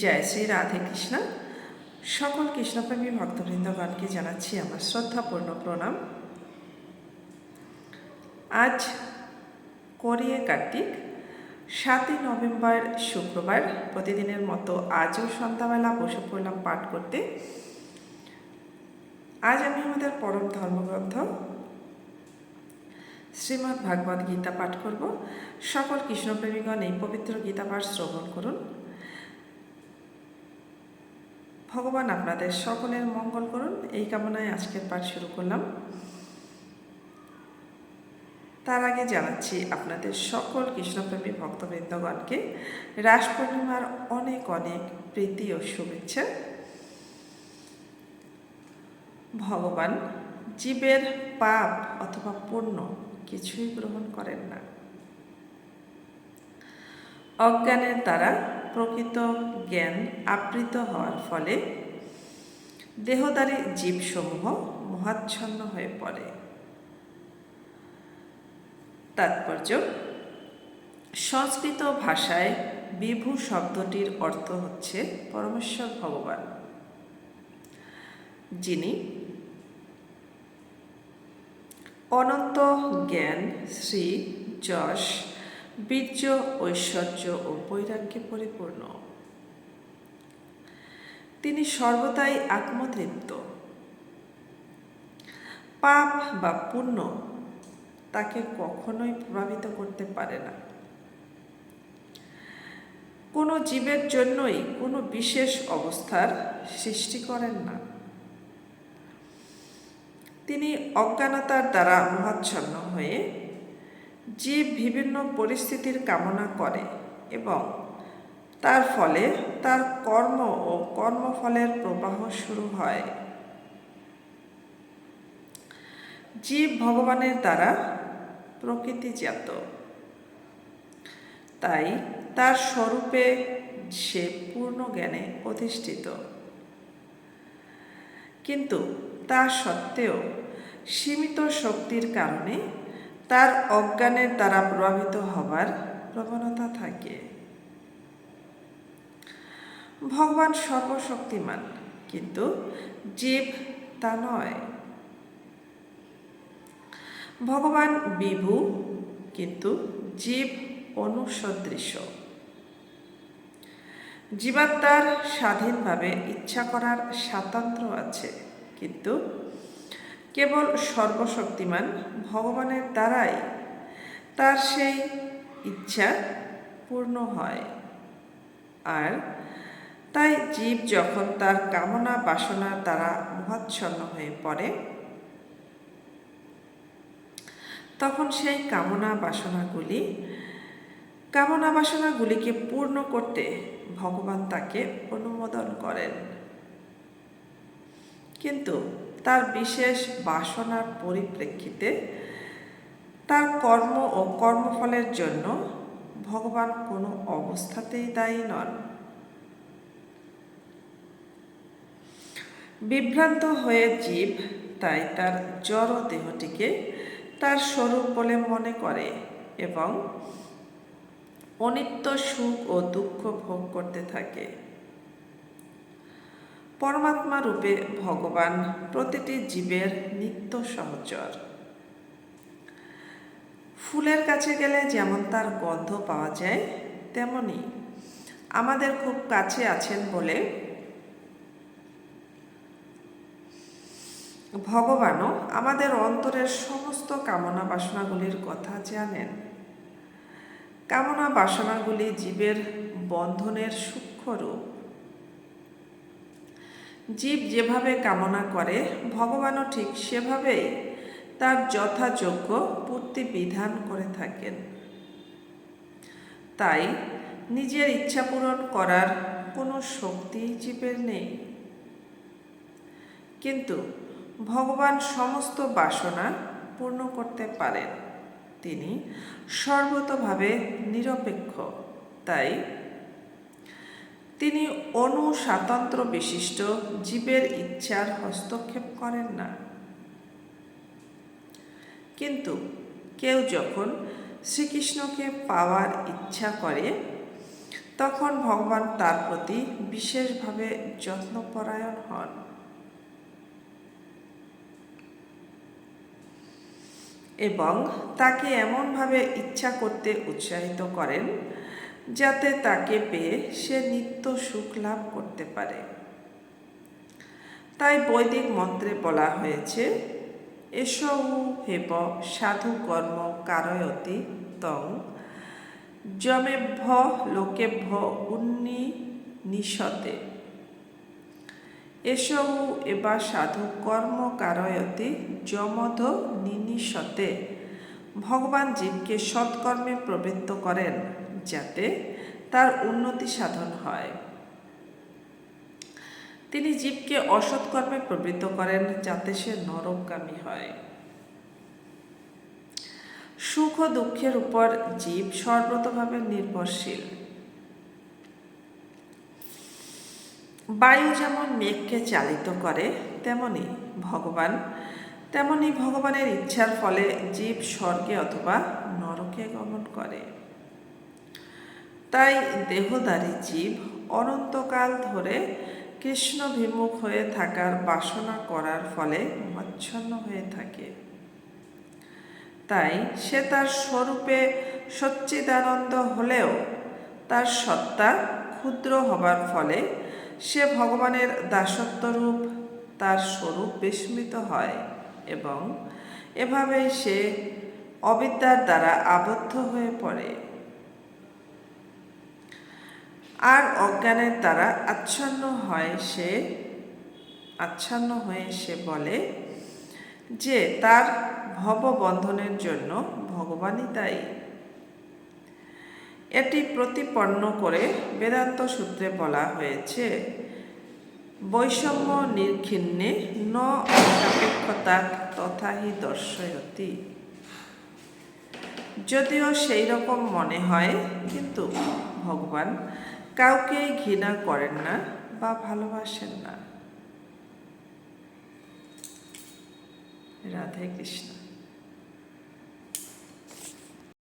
জয় শ্রী রাধে কৃষ্ণ। সকল কৃষ্ণপ্রেমী ভক্তবৃন্দগণকে জানাচ্ছি আমার শ্রদ্ধাপূর্ণ প্রণাম। আজ কোরিয়ে কার্তিক, সাতই নভেম্বর শুক্রবার, প্রতিদিনের মতো আজও সন্ধ্যাবেলা বসে পড়লাম পাঠ করতে। আজ আমি আমাদের পরম ধর্মগ্রন্থ শ্রীমদ্ ভাগবত গীতা পাঠ করব। সকল কৃষ্ণপ্রেমীগণ এই পবিত্র গীতা পাঠ শ্রবণ করুন। ভগবান আপনাদের সকলের মঙ্গল করুন। এই কামনায় আজকের পাঠ শুরু করলাম। তার আগে জানাচ্ছি আপনাদের সকল কৃষ্ণপ্রেমী ভক্তবৃন্দগণকে, রাস পূর্ণিমার অনেক অনেক প্রীতি ও শুভেচ্ছা। ভগবান জীবের পাপ অথবা পুণ্য কিছুই গ্রহণ করেন না। অজ্ঞানের দ্বারা প্রকৃত জ্ঞান আবৃত হওয়ার ফলে দেহদারী জীবসমূহ মহাচ্ছন্ন হয়ে পড়ে। তাৎপর্য, সংস্কৃত ভাষায় বিভু শব্দটির অর্থ হচ্ছে পরমেশ্বর ভগবান। যিনি অনন্ত জ্ঞান শ্রী যশ বীর্য, ঐশ্বর্য ও বৈরাগ্যে পরিপূর্ণ। তিনি সর্বদাই আত্মতৃপ্ত। পাপ বা পুণ্য তাকে কখনোই প্রভাবিত করতে পারে না। কোনো জীবের জন্যই কোনো বিশেষ অবস্থার সৃষ্টি করেন না। তিনি অজ্ঞানতার দ্বারা মহাচ্ছন্ন হয়ে জীব বিভিন্ন পরিস্থিতির কামনা করে এবং তার ফলে তার কর্ম ও কর্মফলের প্রবাহ শুরু হয়। জীব ভগবানের দ্বারা প্রকৃতিজাত। তাই তার স্বরূপে সে পূর্ণ জ্ঞানে অধিষ্ঠিত। কিন্তু তা সত্ত্বেও সীমিত শক্তির কারণে তার অজ্ঞানের দ্বারা প্রভাবিত হবার প্রবণতা থাকে। ভগবান সর্বশক্তিমান, কিন্তু জীব তা নয়। ভগবান বিভু, কিন্তু জীব অনুসদৃশ। জীবাত্মার স্বাধীনভাবে ইচ্ছা করার স্বাতন্ত্র্য আছে, কিন্তু সর্বশক্তিমান ভগবানের দ্বারাই তার সেই ইচ্ছা পূর্ণ হয়। আর তাই জীব যখন তার কামনা বাসনার দ্বারা মহাচ্ছন্ন হয়ে পড়ে, তখন সেই কামনা বাসনাগুলি, কামনা বাসনাগুলিকে পূর্ণ করতে ভগবান তাকে অনুমোদন করেন। কিন্তু তার বিশেষ বাসনার পরিপ্রেক্ষিতে তার কর্ম ও কর্মফলের জন্য ভগবান কোনো অবস্থাতেই দায়ী নন। বিভ্রান্ত হয়ে জীব তাই তার জড় দেহটিকে তার স্বরূপ বলে মনে করে এবং অনিত্য সুখ ও দুঃখ ভোগ করতে থাকে। পরমাত্মা রূপে ভগবান প্রতিটি জীবের নিত্য সহচর। ফুলের কাছে গেলে যেমন তার গন্ধ পাওয়া যায়, তেমনি আমাদের খুব কাছে আছেন বলে ভগবানও আমাদের অন্তরের সমস্ত কামনা বাসনাগুলির কথা জানেন। কামনা বাসনাগুলি জীবের বন্ধনের সূক্ষ্ম রূপ। জীব যেভাবে কামনা করে, ভগবানও ঠিক সেভাবেই তার যথাযোগ্য পূর্তি বিধান করে থাকেন। তাই নিজের ইচ্ছা পূরণ করার কোনো শক্তি জীবের নেই। কিন্তু ভগবান সমস্ত বাসনা পূর্ণ করতে পারেন। তিনি সর্বতভাবে নিরপেক্ষ, তাই তিনি অনুস্বাতন্ত্র বিশিষ্ট জীবের ইচ্ছার হস্তক্ষেপ করেন না। কিন্তু কেউ যখন শ্রীকৃষ্ণকে পাওয়ার ইচ্ছা করে, তখন ভগবান তার প্রতি বিশেষভাবে যত্নপরায়ণ হন। এবং তাকে এমনভাবে ইচ্ছা করতে উৎসাহিত করেন যাতে তাকে পেয়ে সে নিত্য সুখ লাভ করতে পারে। তাই বৈদিক মন্ত্রে বলা হয়েছে, এসৌ হেব সাধু কর্ম কারয়তি তং, যমেভ্য লোকেভ্য উন্নি নিশতে। এসৌ এবা সাধু কর্ম কারয়তি যমধ নিনিশতে। ভগবান জীবকে সৎকর্মে প্রবৃত্ত করেন। যাতে তার উন্নতি সাধন হয়। তিনি জীবকে অসৎকর্মে প্রবৃত্ত করেন যাতে সে নরকগামী হয়। সুখ ও দুঃখের উপর জীব সর্বতভাবে নির্ভরশীল। বায়ু যেমন মেঘকে চালিত করে, তেমনি ভগবান, তেমনি ভগবানের ইচ্ছার ফলে জীব স্বর্গে অথবা নরকে গমন করে। তাই দেহদারী জীব অনন্তকাল ধরে কৃষ্ণ বিমুখ হয়ে থাকার বাসনা করার ফলে মচ্ছন্ন হয়ে থাকে। তাই সে তার স্বরূপে সচ্চিদানন্দ হলেও তার সত্তা ক্ষুদ্র হবার ফলে সে ভগবানের দাসত্বরূপ তার স্বরূপ বিস্মিত হয় এবং এভাবেই সে অবিদ্যার দ্বারা আবদ্ধ হয়ে পড়ে। আর অজ্ঞানের দ্বারা আচ্ছন্ন হয় সে, আচ্ছন্ন হয়ে সে বলে যে, তার ভববন্ধনের জন্য ভগবানই দায়ী। এটি প্রতিপন্ন করে বেদান্ত সূত্রে বলা হয়েছে, বৈষম্য নির্ঘিন্নে ন সাপেক্ষতা তথাহি দর্শয়তি। যদিও সেই রকম মনে হয়, কিন্তু ভগবান কাউকেই ঘৃণা করেন না বা ভালোবাসেন না। রাধে কৃষ্ণ।